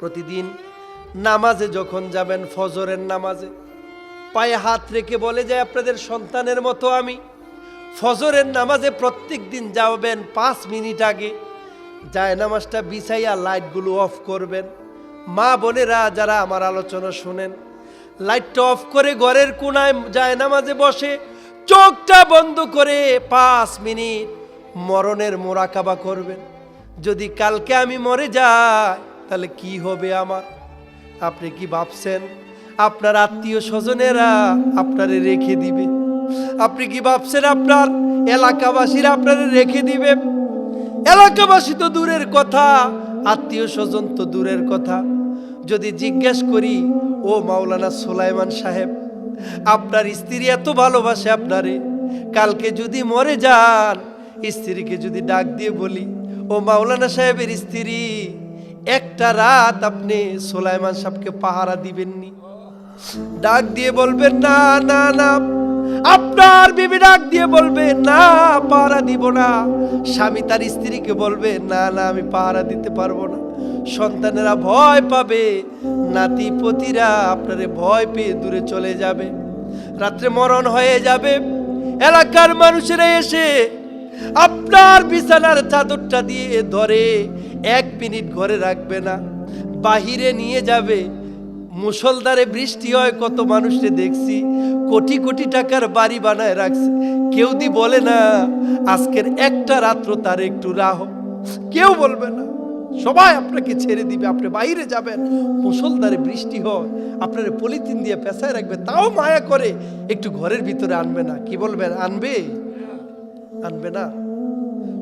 প্রতিদিন নামাজে যখন যাবেন, ফজরের নামাজে, পায়ে হাত রেখে বলে যায় আপনাদের সন্তানের মতো আমি। ফজরের নামাজে প্রত্যেক দিন যাবেন পাঁচ মিনিট আগে যায় নামাজটা বিছাইয়া লাইটগুলো অফ করবেন। মা বোনেরা যারা আমার আলোচনা শোনেন, লাইটটা অফ করে ঘরের কোনায় যায় নামাজে বসে, চোখটা বন্ধ করে পাঁচ মিনিট মরণের মোরাকাবা করবেন। যদি কালকে আমি মরে যাই তাহলে কি হবে আমার? আপনি কি ভাবছেন? আপনার আত্মীয় স্বজনেরা আপনারে রেখে দিবে। আপনি কি ভাবছেন আপনার এলাকাবাসীরা আপনারে রেখে দিবে? এলাকাবাসী তো দূরের কথা, আত্মীয় স্বজন তো দূরের কথা। যদি জিজ্ঞেস করি, ও মাওলানা সোলাইমান সাহেব, আপনার স্ত্রী এত ভালোবাসে আপনারে। কালকে যদি মরে যান, স্ত্রীকে যদি ডাক দিয়ে বলি, ও মাওলানা সাহেবের স্ত্রী একটা রাত আপনি সোলাইমান সাহেবকে পাহারা দিবেননি? ডাক দিয়ে বলবেন না না না। আপনার বিবি ডাক দিয়ে বলবে, না, পাহারা দিব না। স্বামী তার স্ত্রীকে বলবে, না না, আমি পাহারা দিতে পারব না। সন্তানেরা ভয় পাবে। নাতি পতিরা আপনারে ভয় পেয়ে দূরে চলে যাবে। রাত্রে মরণ হয়ে যাবে। এলাকার মানুষেরা এসে আপনার বিছানার চাদরটা দিয়ে ধরে এক মিনিট ঘরে রাখবে না। বাহিরে নিয়ে যাবে। মুসলধারে বৃষ্টি হয়, কত মানুষকে দেখছি। কোটি কোটি টাকার বাড়ি বানায় রাখছে। কেউ দি বলে না, আজকের একটা রাত্র তার একটু রাহ। কেউ বলবে না। সবাই আপনাকে ছেড়ে দিবে, আপনি বাইরে যাবেন। মুসলধারে বৃষ্টি হয়, আপনার পলিথিন দিয়ে পেঁচায় রাখবে, তাও মায়া করে একটু ঘরের ভিতরে আনবে না। কি বলবেন? আনবে? আনবে না।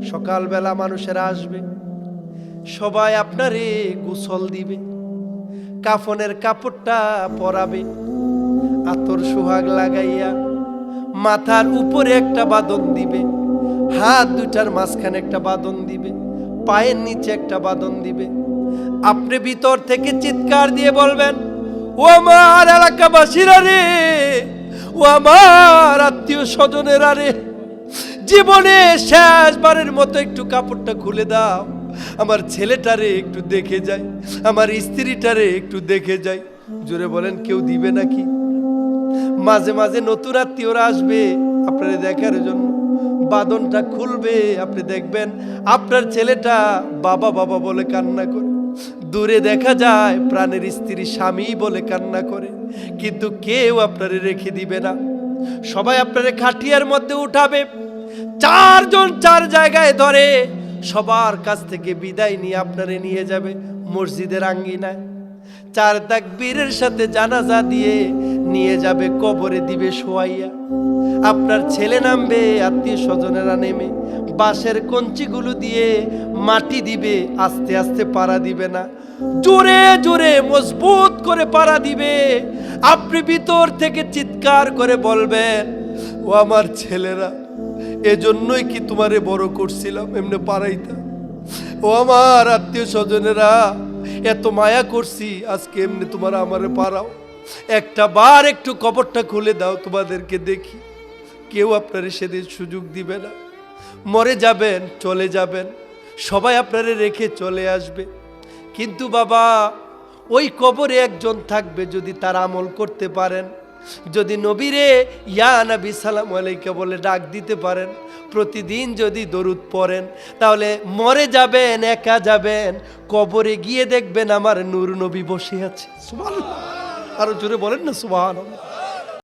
সকালবেলা মানুষেরা আসবে। সবাই আপনারে গোসল দিবে, কাফনের কাপড়টা পরাবে, আতর সোহাগ লাগাইয়া মাথার উপরে একটা বাদন দিবে, হাত দুটার মাঝখানে একটা বাদন দিবে, পায়ের নিচে একটা বাদন দিবে। আপনি ভিতর থেকে চিৎকার দিয়ে বলবেন, ও আমার এলাকাবাসীরা রে, ও আমার আত্মীয় স্বজনেরা রে, জীবনে শেষবারের মতো একটু কাপড়টা খুলে দাও। আমার ছেলেটারে একটু দেখে যাই, আমার স্ত্রীটারে একটু দেখে যাই। জোরে বলেন, কেউ দিবে নাকি? মাঝে মাঝে নতুন আত্মীয়রা আসবে আপনারে দেখার জন্য। বাদনটা খুলবে, আপনি দেখবেন আপনার ছেলেটা বাবা বাবা বলে কান্না করে। দূরে দেখা যায় প্রাণের স্ত্রী স্বামী বলে কান্না করে, কিন্তু কেউ আপনারে রেখে দিবে না। সবাই আপনারে খাটিয়ার মধ্যে উঠাবে। চারজন চার জায়গায় ধরে সবার কাছ থেকে বিদায় নিয়ে আপনারে নিয়ে যাবে মসজিদের আঙ্গিনায়। চার তাকবীরের সাথে জানাজা দিয়ে নিয়ে যাবে কবরে দিবে শোয়াইয়া। আপনার ছেলে নামবে, আত্মীয় স্বজনেরা নেমে, বাঁশের কঞ্চিগুলো দিয়ে মাটি দিবে, আস্তে আস্তে পাড়া দিবে না। জোরে জোরে মজবুত করে পাড়া দিবে। আপনি ভিতর থেকে চিৎকার করে বলবেন, ও আমার ছেলেরা এজন্যই কি তোমারে বড় করছিলাম? এমনি পাড়াইতা। ও আমার আত্মীয় স্বজনেরা, এত মায়া করছি, আজকে এমনি তোমার আমারে পারাও একটা বার একটু কবরটা খুলে দাও তোমাদেরকে দেখি। কেউ আপনারে সেদিন সুযোগ দিবে না। মরে যাবেন, চলে যাবেন। সবাই আপনারে রেখে চলে আসবে। কিন্তু বাবা, ওই কবরে একজন থাকবে যদি তার আমল করতে পারেন। যদি নবীরে, ইয়া নবী সালাম আলাইকা বলে ডাক দিতে পারেন, প্রতিদিন যদি দরুদ পড়েন, তাহলে মরে যাবেন, একা যাবেন, কবরে গিয়ে দেখবেন আমার নূর নবী বসে আছে। সুবাহ আরও জোরে বলেন না সুবহান